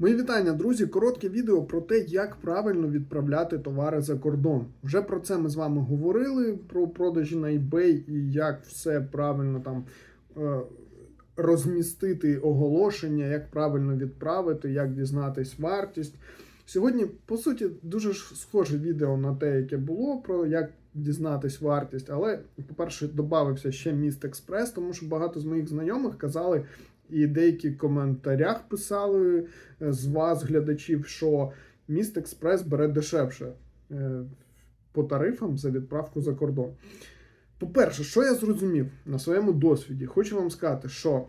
Мої вітання, друзі. Коротке відео про те, як правильно відправляти товари за кордон. Вже про це ми з вами говорили: про продажі на eBay і як все правильно там е, розмістити оголошення, як правильно відправити, як дізнатись вартість. Сьогодні, по суті, дуже схоже відео на те, яке було, про як дізнатись вартість. Але, по-перше, додався ще міст експрес, тому що багато з моїх знайомих казали. І деякі в коментарях писали е, з вас, глядачів, що міст Експрес бере дешевше е, по тарифам за відправку за кордон. По-перше, що я зрозумів на своєму досвіді, хочу вам сказати, що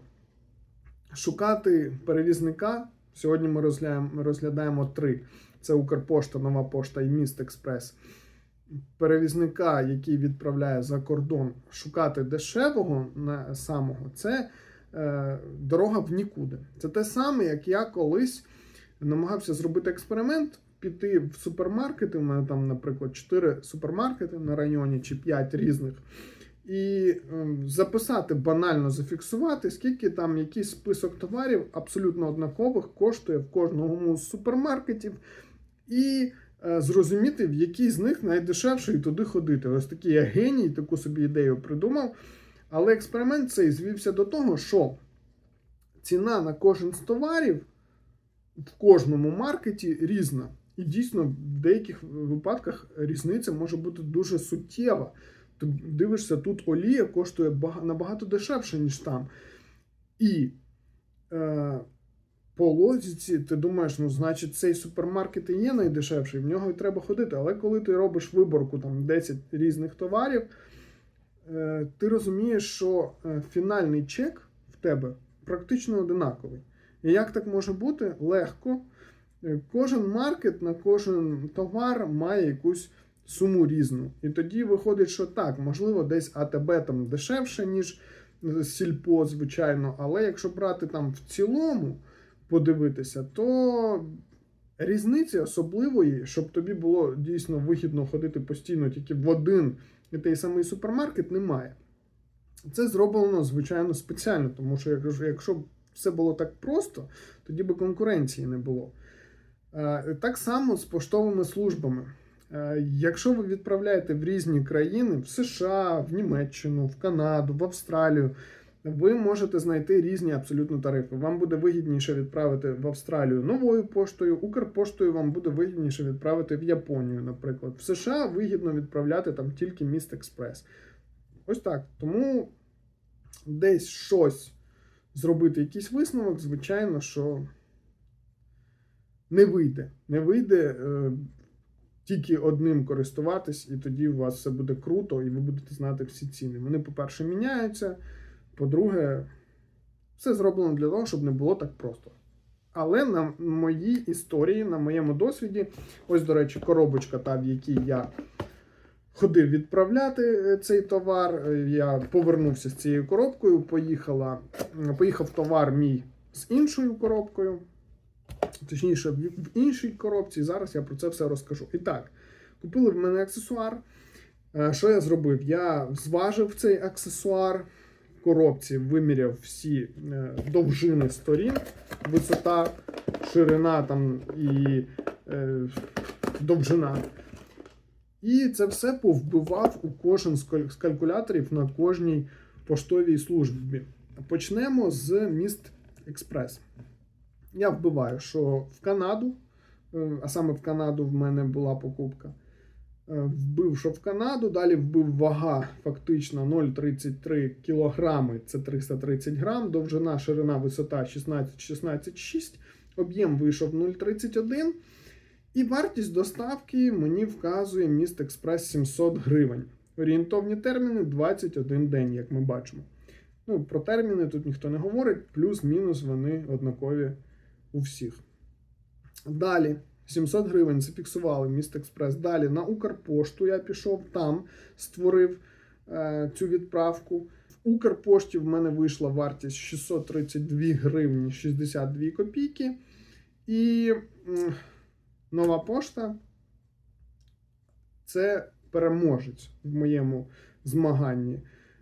шукати перевізника сьогодні ми розглядаємо, розглядаємо три: це Укрпошта, Нова Пошта і Міст Експрес. Перевізника, який відправляє за кордон, шукати дешевого самого, це дорога в нікуди. Це те саме, як я колись намагався зробити експеримент, піти в супермаркети. У мене там, наприклад, 4 супермаркети на районі чи 5 різних. І е, записати, банально зафіксувати, скільки там якийсь список товарів абсолютно однакових коштує в кожному з супермаркетів, і е, зрозуміти, в який з них найдешевший туди ходити. Ось такий я геній, таку собі ідею придумав. Але експеримент цей звівся до того, що ціна на кожен з товарів в кожному маркеті різна. І дійсно, в деяких випадках різниця може бути дуже суттєва. Ти дивишся, тут олія коштує набагато дешевше, ніж там. І е, по логіці ти думаєш, ну, значить, цей супермаркет і є найдешевший, в нього і треба ходити. Але коли ти робиш виборку там 10 різних товарів, ти розумієш, що е, фінальний чек в тебе практично одинаковий. І як так може бути? Легко. Е, Кожен маркет на кожен товар має якусь суму різну. І тоді виходить, що так, можливо, десь АТБ там дешевше, ніж е, сільпо, звичайно. Але якщо брати там в цілому подивитися, то різниці особливої, щоб тобі було дійсно вигідно ходити постійно тільки в один і той самий супермаркет, немає. Це зроблено, звичайно, спеціально, тому що якщо- б все було так просто, тоді би конкуренції не було. Е, Так само з поштовими службами. Е, Якщо ви відправляєте в різні країни, в США, в Німеччину, в Канаду, в Австралію, ви можете знайти різні абсолютно тарифи. Вам буде вигідніше відправити в Австралію новою поштою, Укрпоштою вам буде вигідніше відправити в Японію, наприклад. В США вигідно відправляти там тільки міст Експрес. Ось так. Тому десь щось зробити, якийсь висновок, звичайно, що не вийде. Не вийде е, тільки одним користуватись, і тоді у вас все буде круто, і ви будете знати всі ціни. Вони, по-перше, міняються. По-друге, все зроблено для того, щоб не було так просто. Але на моїй історії, на моєму досвіді, ось, до речі, коробочка, та, в якій я ходив відправляти е, цей товар. Е, Я повернувся з цією коробкою, поїхала, поїхав товар мій з іншою коробкою. Точніше, в іншій коробці. Зараз я про це все розкажу. І так, купили в мене аксесуар. Е, Що я зробив? Я зважив цей аксесуар коробці, виміряв всі е, довжини сторін, висота, ширина там і е, довжина. І це все повбивав у кожен з калькуляторів на кожній поштовій службі. Почнемо з міст Експрес. Я вбиваю, що в Канаду, е, а саме в Канаду в мене була покупка. Е, Вбив, Канаду, далі вбив вага фактично 0,33 кілограми, це 330 грам, довжина, ширина, висота 16, 16, 6, об'єм вийшов 0,31. І вартість доставки мені вказує міст Експрес 700 гривень. Орієнтовні терміни 21 день, як ми бачимо. Ну, про терміни тут ніхто не говорить, плюс-мінус вони однакові у всіх. Далі 700 гривень зафіксували міст Експрес. Далі на Укрпошту я пішов, там створив е, цю відправку. В Укрпошті в мене вийшла вартість 632 гривні 62 копійки. І м, нова пошта це переможець в моєму змаганні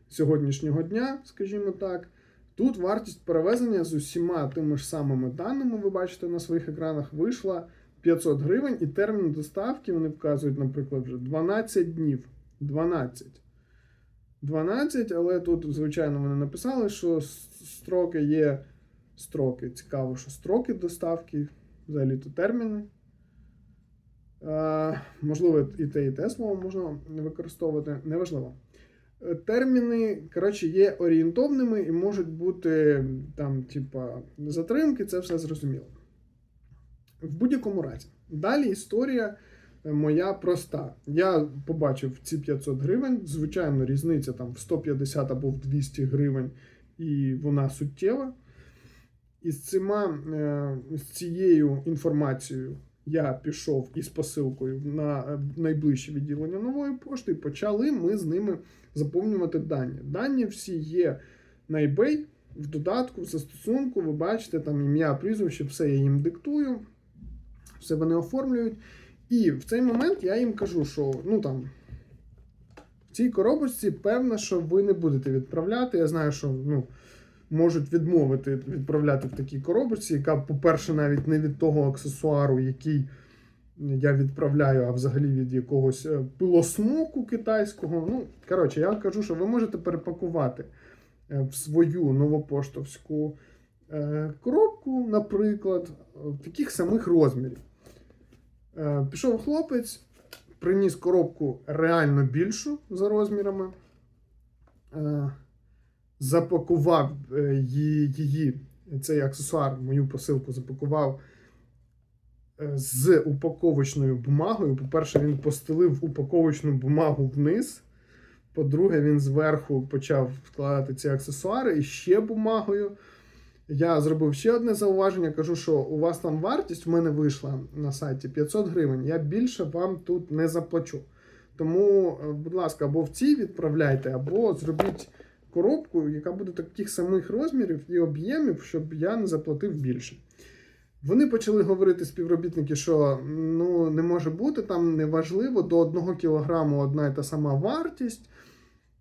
сьогоднішнього дня, скажімо так. Тут вартість перевезення з усіма тими ж самими даними, ви бачите на своїх екранах, вийшла 500 гривень, і термін доставки вони вказують, наприклад, вже 12 днів. 12. 12, але тут, звичайно, вони написали, що строки є строки. Цікаво, що строки доставки, взагалі то терміни. Е, можливо, і те, і те слово можна використовувати, неважливо. Е, Терміни, коротше, є орієнтовними і можуть бути там, типа, затримки, це все зрозуміло. В будь-якому разі. Далі історія е, моя проста. Я побачив ці 500 гривень. Звичайно, різниця там в 150 або в 200 гривень, і вона суттєва. І з, цима, е, з цією інформацією я пішов із посилкою на е, найближче відділення нової пошти, і почали ми з ними заповнювати дані. Дані всі є на eBay, в додатку, в застосунку. Ви бачите, там ім'я, прізвище, все я їм диктую, все вони оформлюють. І в цей момент я їм кажу, що ну там. В цій коробочці певно, що ви не будете відправляти. Я знаю, що ну, можуть відмовити відправляти в такій коробочці, яка, по-перше, навіть не від того аксесуару, який я відправляю, а взагалі від якогось е, пилосмоку китайського. Ну, коротше, я кажу, що ви можете перепакувати е, в свою новопоштовську е, коробку, наприклад, таких самих розмірів. Е, Пішов хлопець, приніс коробку реально більшу за розмірами. Е, запакував е, її, цей аксесуар, мою посилку запакував з упаковочною бумагою. По-перше, він постелив упаковочну бумагу вниз. По-друге, він зверху почав вкладати ці аксесуари і ще бумагою. Я зробив ще одне зауваження. Кажу, що у вас там вартість в мене вийшла на сайті 500 гривень. Я більше вам тут не заплачу. Тому, е, будь ласка, або в цій відправляйте, або зробіть коробку, яка буде таких самих розмірів і об'ємів, щоб я не заплатив більше. Вони почали говорити співробітники, що ну не може бути там неважливо, до 1 кілограму одна і та сама вартість.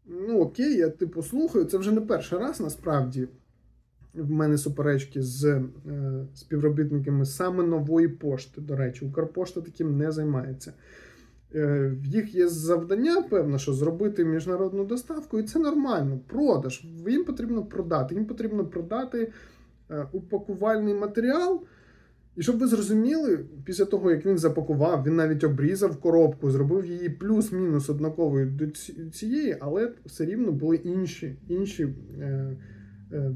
Ну, окей, я типу слухаю. Це вже не перший раз насправді. В мене суперечки з е, співробітниками саме нової пошти. До речі, Укрпошта таким не займається. Е, їх є завдання, певно, що зробити міжнародну доставку, і це нормально. Продаж. Їм потрібно продати. Їм потрібно продати е, упакувальний матеріал. І щоб ви зрозуміли, після того, як він запакував, він навіть обрізав коробку, зробив її плюс-мінус однаковою до цієї, але все рівно були інші, інші е, е,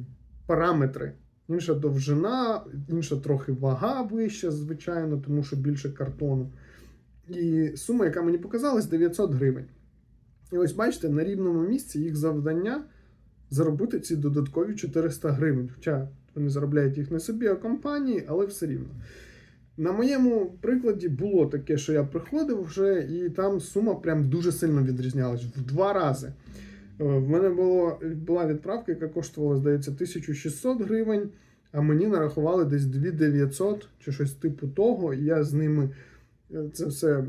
параметри. Інша довжина, інша трохи вага вища, звичайно, тому що більше картону. І сума, яка мені показалась, 900 гривень. І ось бачите, на рівному місці їх завдання заробити ці додаткові 400 гривень. Хоча вони заробляють їх не собі, а компанії, але все рівно. На моєму прикладі було таке, що я приходив вже, і там сума прям дуже сильно відрізнялась в два рази. Е, В мене було, була відправка, яка коштувала, здається, 1600 гривень, а мені нарахували десь 2900 чи щось типу того. І я з ними е, це все е,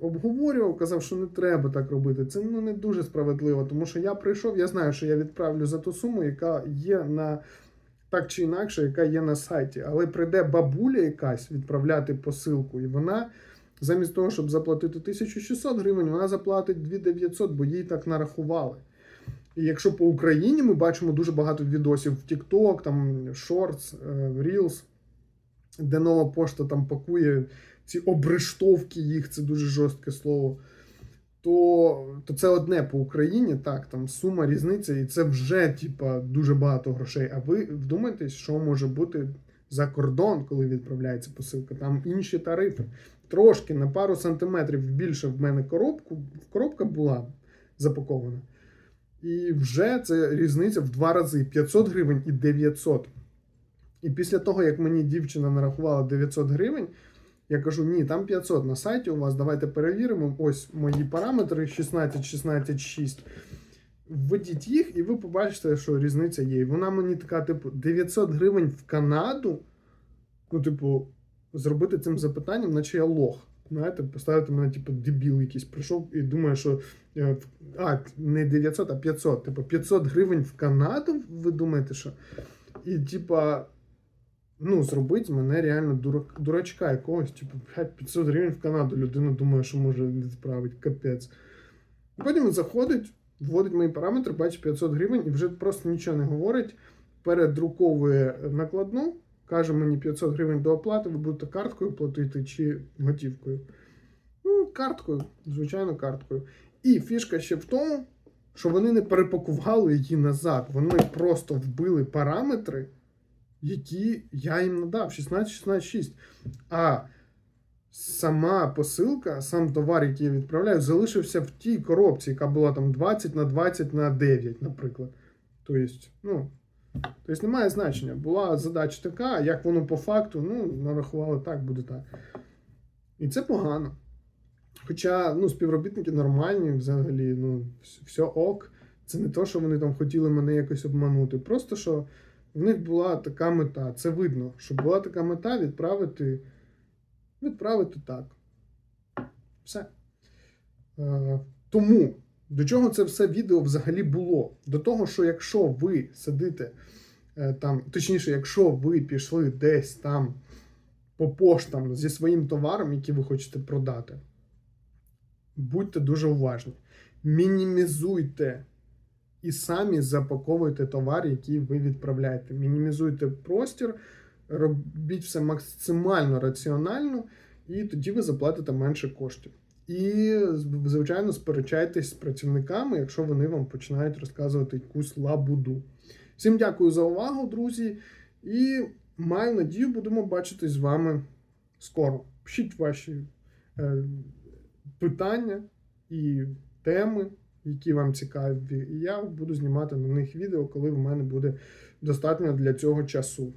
обговорював, казав, що не треба так робити. Це ну, не дуже справедливо, тому що я прийшов, я знаю, що я відправлю за ту суму, яка є на так чи інакше, яка є на сайті. Але прийде бабуля якась відправляти посилку, і вона. Замість того, щоб заплатити 1600 гривень, вона заплатить 2900, бо їй так нарахували. І якщо по Україні ми бачимо дуже багато відосів в TikTok, там Shorts, е, Reels, де нова пошта там пакує ці обрештовки їх, це дуже жорстке слово. То, то це одне по Україні, так, там сума різниця, і це вже типа, дуже багато грошей. А ви вдумайтесь, що може бути за кордон, коли відправляється посилка. Там інші тарифи. Трошки на пару сантиметрів більше в мене коробку, коробка була запакована. І вже це різниця в два рази: 500 гривень і 900. І після того, як мені дівчина нарахувала 900 гривень, я кажу: ні, там 500 на сайті у вас, давайте перевіримо. Ось мої параметри 16, 16, 6. Введіть їх, і ви побачите, що різниця є. І вона мені така, типу, 900 гривень в Канаду. Ну, типу, зробити цим запитанням, наче я лох. Знаєте, поставити мене, типу, дебіл якийсь прийшов і думає, що е, а, не 900, а 500. Типу, 500 гривень в Канаду, ви думаєте, що? І, типа, ну, зробить з мене реально дурачка якогось, типу, 500 гривень в Канаду. Людина думає, що може відправити, капець. Потім заходить, вводить мої параметри, бачить 500 гривень і вже просто нічого не говорить. Передруковує накладну, каже мені 500 гривень до оплати, ви будете карткою платити чи готівкою. Ну, карткою, звичайно, карткою. І фішка ще в тому, що вони не перепакували її назад. Вони просто вбили параметри, які я їм надав 16, 16, 6. А сама посилка, сам товар, який я відправляю, залишився в тій коробці, яка була там 20 на 20 на 9, наприклад. Тобто, ну, тобто немає значення. Була задача така, як воно по факту, ну, нарахували так, буде так. І це погано. Хоча ну, співробітники нормальні, взагалі, ну, все ок. Це не то, що вони там хотіли мене якось обманути. Просто що в них була така мета. Це видно, що була така мета відправити, відправити так. Все. Е, тому до чого це все відео взагалі було? До того, що якщо ви сидите е, там, точніше, якщо ви пішли десь там по поштам зі своїм товаром, який ви хочете продати, будьте дуже уважні. Мінімізуйте і самі запаковуйте товар, який ви відправляєте. Мінімізуйте простір, робіть все максимально раціонально, і тоді ви заплатите менше коштів. І, звичайно, сперечайтесь з працівниками, якщо вони вам починають розказувати якусь лабуду. Всім дякую за увагу, друзі. І маю надію, будемо бачитись з вами скоро. Пишіть ваші е, питання і теми, які вам цікаві. І я буду знімати на них відео, коли в мене буде достатньо для цього часу.